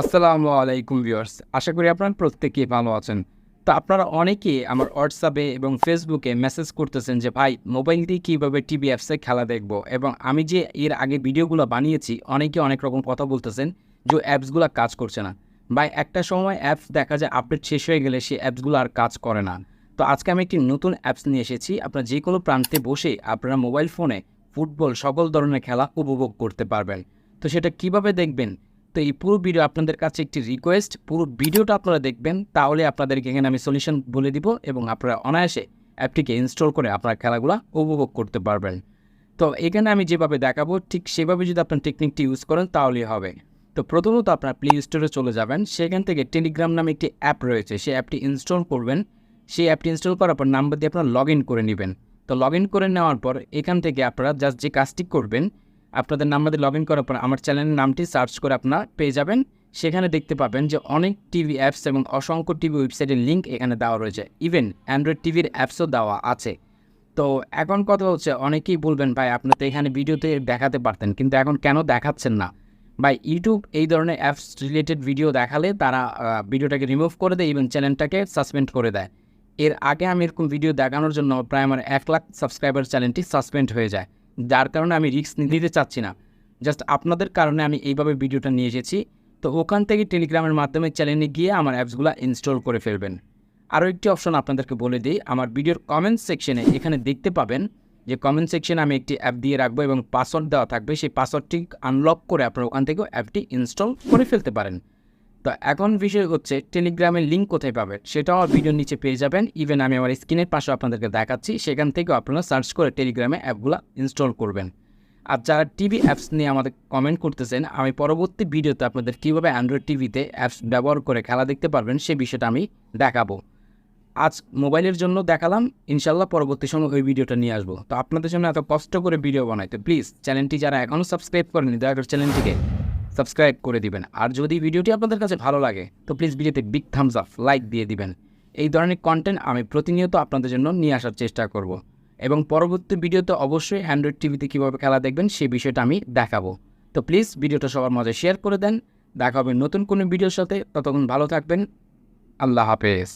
আসসালামু আলাইকুম ভিউয়ার্স, আশা করি আপনারা প্রত্যেকেই ভালো আছেন। তো আপনারা অনেকেই আমার হোয়াটসঅ্যাপে এবং ফেসবুকে মেসেজ করতেছেন যে, ভাই মোবাইল দিয়ে কীভাবে টিভি অ্যাপসে খেলা দেখব? এবং আমি যে এর আগে ভিডিওগুলো বানিয়েছি, অনেকে অনেক রকম কথা বলতেছেন যে অ্যাপসগুলো কাজ করছে না। ভাই, একটা সময় অ্যাপস দেখা যায় আপডেট শেষ হয়ে গেলে সেই অ্যাপসগুলো আর কাজ করে না। তো আজকে আমি একটি নতুন অ্যাপস নিয়ে এসেছি। আপনারা যে কোনো প্রান্তে বসে আপনারা মোবাইল ফোনে ফুটবল সকল ধরনের খেলা উপভোগ করতে পারবেন। তো সেটা কীভাবে দেখবেন? তো এই পুরো ভিডিও আপনাদের কাছে একটি রিকোয়েস্ট পুরো ভিডিওটা আপনারা দেখবেন, তাহলে আপনাদেরকে এখানে আমি সলিউশন বলে দিব এবং আপনারা অনায়াসে অ্যাপটিকে ইনস্টল করে আপনার খেলাগুলো উপভোগ করতে পারবেন। তো এখানে আমি যেভাবে দেখাবো, ঠিক সেভাবে যদি আপনার টেকনিকটি ইউজ করেন, তাহলেই হবে। তো প্রথমত আপনার প্লে স্টোরে চলে যাবেন। সেখান থেকে টেলিগ্রাম নামে একটি অ্যাপ রয়েছে, সেই অ্যাপটি ইনস্টল করবেন। সেই অ্যাপটি ইনস্টল করার পর নাম্বার দিয়ে আপনারা লগ করে নেবেন। তো লগ করে নেওয়ার পর এখান থেকে আপনারা জাস্ট যে কাজটি করবেন আপনাদের নাম্বার দিয়ে লগ ইন করার পর আমার চ্যানেলের নামটি সার্চ করে আপনারা পেয়ে যাবেন। সেখানে দেখতে পাবেন যে অনেক টিভি অ্যাপস এবং অসংখ্য টিভি ওয়েবসাইটের লিঙ্ক এখানে দেওয়া রয়েছে। ইভেন অ্যান্ড্রয়েড টিভির অ্যাপসও দেওয়া আছে। তো এখন কথা হচ্ছে, অনেকেই বলবেন, ভাই, আপনি তো এখানে ভিডিওতে দেখাতে পারতেন, কিন্তু এখন কেন দেখাচ্ছেন না? ভাই ইউটিউব এই ধরনের অ্যাপস রিলেটেড ভিডিও দেখালে তারা ভিডিওটাকে রিমুভ করে দেয় এবং চ্যানেলটাকে সাসপেন্ড করে দেয়। এর আগে আমি এরকম ভিডিও দেখানোর জন্য প্রায় আমার এক লাখ সাবস্ক্রাইবার চ্যানেলটি সাসপেন্ড হয়ে যায়। যার কারণে আমি রিস্ক নিতে চাচ্ছি না। জাস্ট আপনাদের কারণে আমি এইভাবে ভিডিওটা নিয়ে এসেছি। তো ওখান থেকে টেলিগ্রামের মাধ্যমে চ্যানেলে গিয়ে আমার অ্যাপসগুলো ইনস্টল করে ফেলবেন। আরও একটি অপশন আপনাদেরকে বলে দিই, আমার ভিডিওর কমেন্ট সেকশনে এখানে দেখতে পাবেন যে কমেন্ট সেকশনে আমি একটি অ্যাপ দিয়ে রাখব এবং পাসওয়ার্ড দেওয়া থাকবে। সেই পাসওয়ার্ডটি আনলক করে আপনারা ওখান থেকেও অ্যাপটি ইনস্টল করে ফেলতে পারেন। তো এখন বিষয় হচ্ছে টেলিগ্রামের লিঙ্ক কোথায় পাবেন? সেটাও আমার ভিডিওর নিচে পেয়ে যাবেন। ইভেন আমি আমার স্ক্রিনের পাশে আপনাদেরকে দেখাচ্ছি। সেখান থেকেও আপনারা সার্চ করে টেলিগ্রামে অ্যাপগুলো ইনস্টল করবেন। আর যারা টিভি অ্যাপস নিয়ে আমাদের কমেন্ট করতেছেন, আমি পরবর্তী ভিডিওতে আপনাদের কীভাবে অ্যান্ড্রয়েড টিভিতে অ্যাপস ব্যবহার করে খেলা দেখতে পারবেন, সে বিষয়টা আমি দেখাবো। আজ মোবাইলের জন্য দেখালাম। ইনশাল্লাহ পরবর্তী সময় ওই ভিডিওটা নিয়ে আসব। তো আপনাদের জন্য এত কষ্ট করে ভিডিও বানাই। তো প্লিজ চ্যানেলটি যারা এখনও সাবস্ক্রাইব করেনি দয়া করে চ্যানেলটিকে সাবস্ক্রাইব করে দিবেন। আর যদি ভিডিওটি আপনাদের কাছে ভালো লাগে, তো প্লিজ ভিডিওতে বিগ থামস আপ লাইক দিয়ে দিবেন। এই ধরনের কন্টেন্ট আমি প্রতিনিয়ত আপনাদের জন্য নিয়ে আসার চেষ্টা করব। এবং পরবর্তী ভিডিওতে অবশ্যই অ্যান্ড্রয়েড টিভিতে কীভাবে খেলা দেখবেন সেই বিষয়টা আমি দেখাবো। তো প্লিজ ভিডিওটা সবার মাঝে শেয়ার করে দেন। দেখা হবে নতুন কোনো ভিডিওর সাথে। ততক্ষণ ভালো থাকবেন। আল্লাহ হাফেজ।